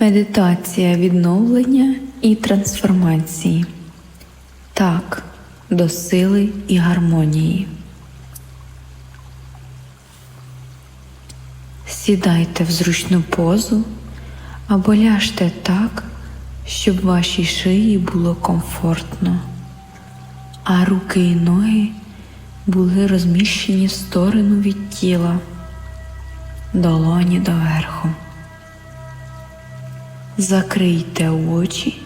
Медитація відновлення і трансформації. Так, до сили і гармонії. Сідайте в зручну позу або ляжте так, щоб вашій шиї було комфортно, а руки і ноги були розміщені в сторону від тіла, долоні доверху. Закрийте очі,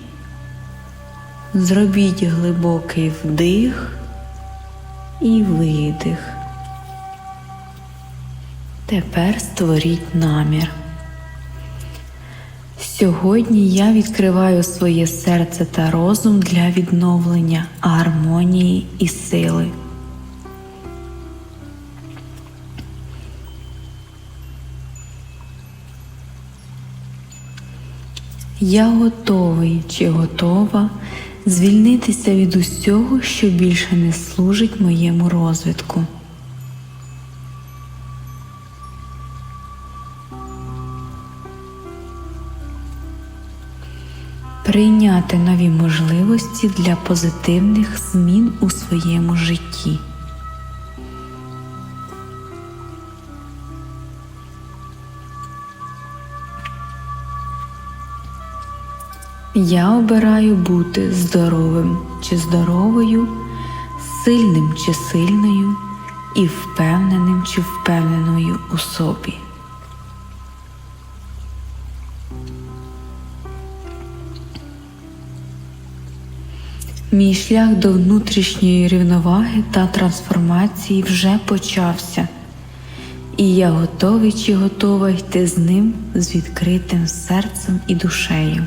зробіть глибокий вдих і видих. Тепер створіть намір. Сьогодні я відкриваю своє серце та розум для відновлення гармонії і сили. Я готовий чи готова звільнитися від усього, що більше не служить моєму розвитку. Прийняти нові можливості для позитивних змін у своєму житті. Я обираю бути здоровим чи здоровою, сильним чи сильною і впевненим чи впевненою у собі. Мій шлях до внутрішньої рівноваги та трансформації вже почався, і я готовий чи готова йти з ним з відкритим серцем і душею.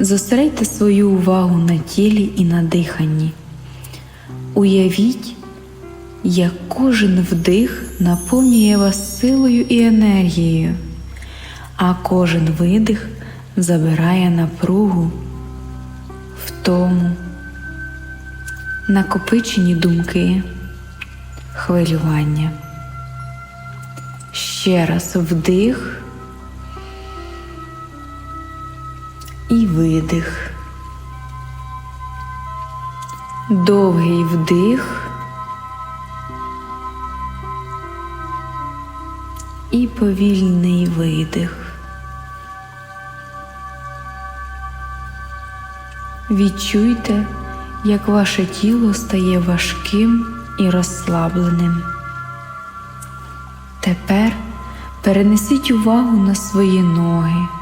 Зосередьте свою увагу на тілі і на диханні. Уявіть, як кожен вдих наповнює вас силою і енергією, а кожен видих забирає напругу, втому, накопичені думки, хвилювання. Ще раз вдих. І видих. Довгий вдих і повільний видих. Відчуйте, як ваше тіло стає важким і розслабленим. Тепер перенесіть увагу на свої ноги.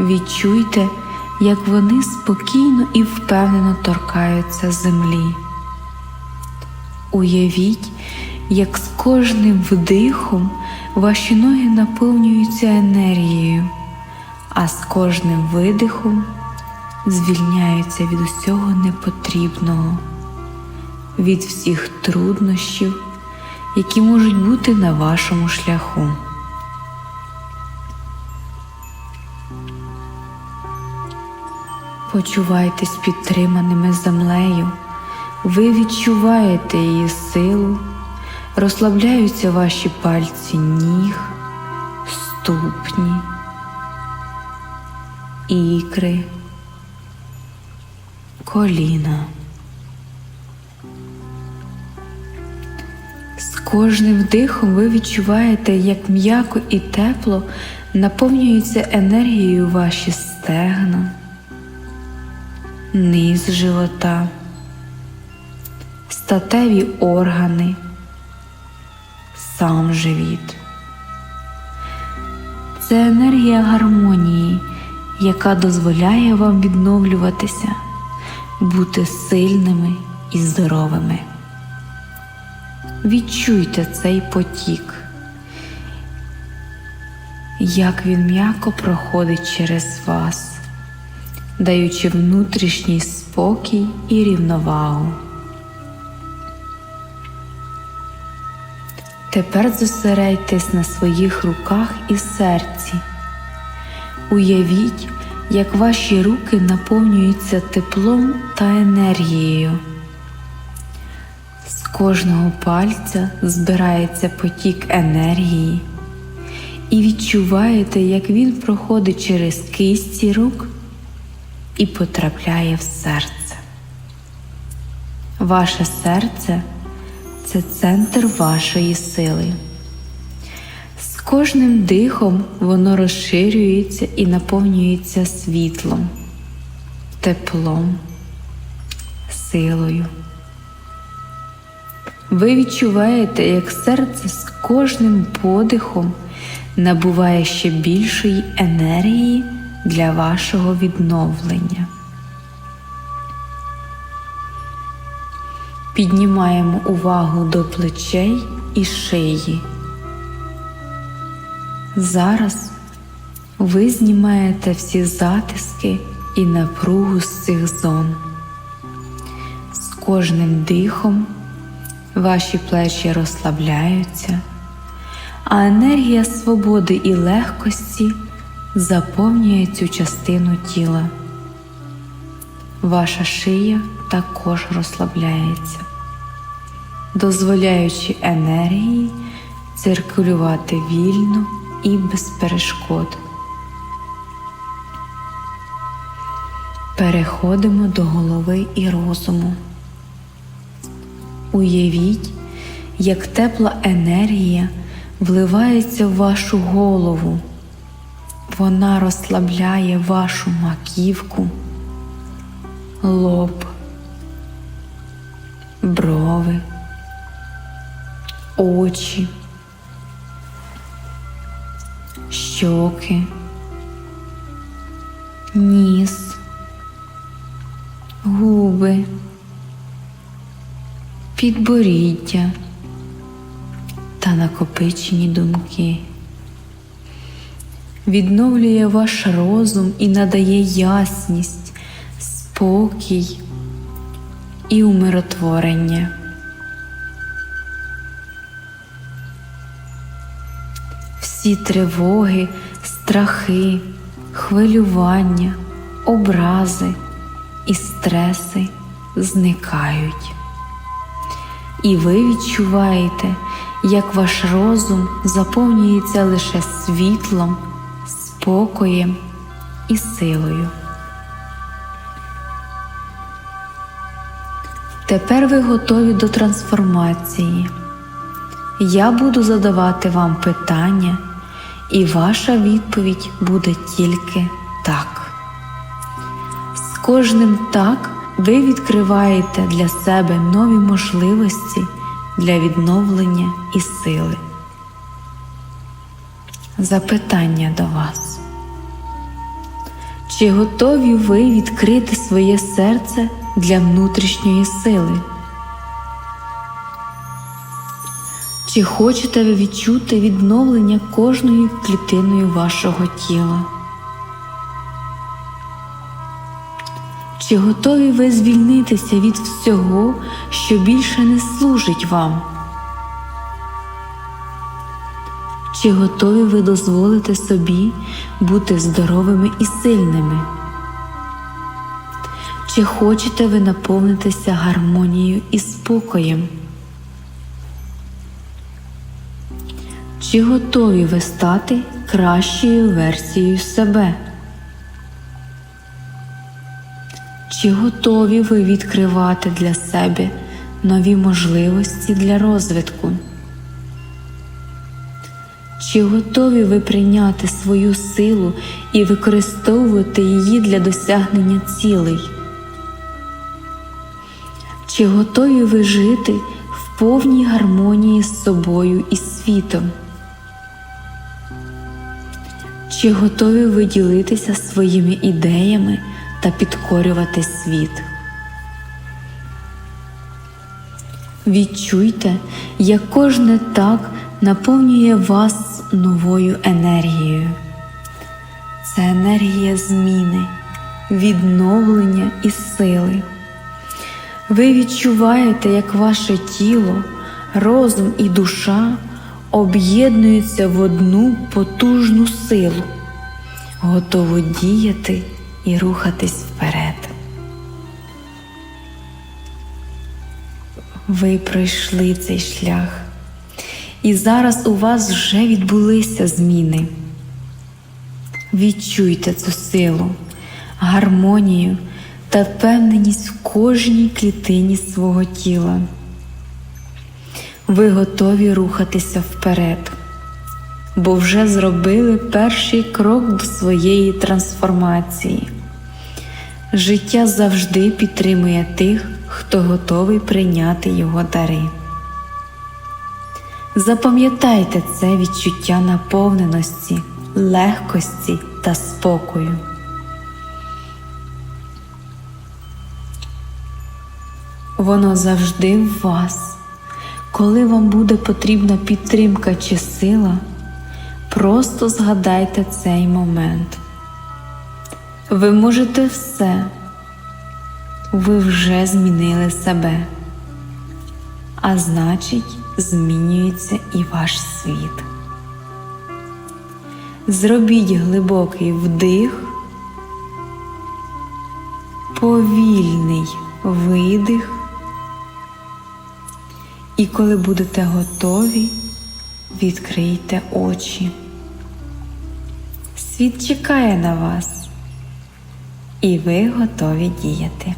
Відчуйте, як вони спокійно і впевнено торкаються землі. Уявіть, як з кожним вдихом ваші ноги наповнюються енергією, а з кожним видихом звільняються від усього непотрібного, від всіх труднощів, які можуть бути на вашому шляху. Почувайтесь підтриманими землею, ви відчуваєте її силу, розслабляються ваші пальці ніг, ступні, ікри, коліна. З кожним вдихом ви відчуваєте, як м'яко і тепло наповнюються енергією ваші стегна низ живота, статеві органи, сам живіт. Це енергія гармонії, яка дозволяє вам відновлюватися, бути сильними і здоровими. Відчуйте цей потік, як він м'яко проходить через вас даючи внутрішній спокій і рівновагу. Тепер зосередьтесь на своїх руках і серці. Уявіть, як ваші руки наповнюються теплом та енергією. З кожного пальця збирається потік енергії, і відчуваєте, як він проходить через кисті рук і потрапляє в серце. Ваше серце це центр вашої сили. З кожним дихом воно розширюється і наповнюється світлом, теплом, силою. Ви відчуваєте, як серце з кожним подихом набуває ще більшої енергії для вашого відновлення. Піднімаємо увагу до плечей і шиї. Зараз ви знімаєте всі затиски і напругу з цих зон. З кожним дихом ваші плечі розслабляються, а енергія свободи і легкості заповнює цю частину тіла. Ваша шия також розслабляється, дозволяючи енергії циркулювати вільно і без перешкод. Переходимо до голови і розуму. Уявіть, як тепла енергія вливається в вашу голову. Вона розслабляє вашу маківку, лоб, брови, очі, щоки, ніс, губи, підборіддя та накопичені думки. Відновлює ваш розум і надає ясність, спокій і умиротворення. Всі тривоги, страхи, хвилювання, образи і стреси зникають. І ви відчуваєте, як ваш розум заповнюється лише світлом, спокоєм і силою. Тепер ви готові до трансформації. Я буду задавати вам питання, і ваша відповідь буде тільки так. З кожним так ви відкриваєте для себе нові можливості для відновлення і сили. Запитання до вас. Чи готові ви відкрити своє серце для внутрішньої сили? Чи хочете ви відчути відновлення кожною клітиною вашого тіла? Чи готові ви звільнитися від всього, що більше не служить вам? Чи готові ви дозволити собі бути здоровими і сильними? Чи хочете ви наповнитися гармонією і спокоєм? Чи готові ви стати кращою версією себе? Чи готові ви відкривати для себе нові можливості для розвитку? Чи готові ви прийняти свою силу і використовувати її для досягнення цілей? Чи готові ви жити в повній гармонії з собою і світом? Чи готові ви ділитися своїми ідеями та підкорювати світ? Відчуйте, як кожне так наповнює вас новою енергією. Це енергія зміни, відновлення і сили. Ви відчуваєте, як ваше тіло, розум і душа об'єднуються в одну потужну силу, готову діяти і рухатись вперед. Ви пройшли цей шлях, і зараз у вас вже відбулися зміни. Відчуйте цю силу, гармонію та впевненість в кожній клітині свого тіла. Ви готові рухатися вперед, бо вже зробили перший крок до своєї трансформації. Життя завжди підтримує тих, хто готовий прийняти його дари. Запам'ятайте це відчуття наповненості, легкості та спокою. Воно завжди в вас. Коли вам буде потрібна підтримка чи сила, просто згадайте цей момент. Ви можете все, ви вже змінили себе, а значить, змінюється і ваш світ. Зробіть глибокий вдих, повільний видих. І коли будете готові, відкрийте очі. Світ чекає на вас, і ви готові діяти.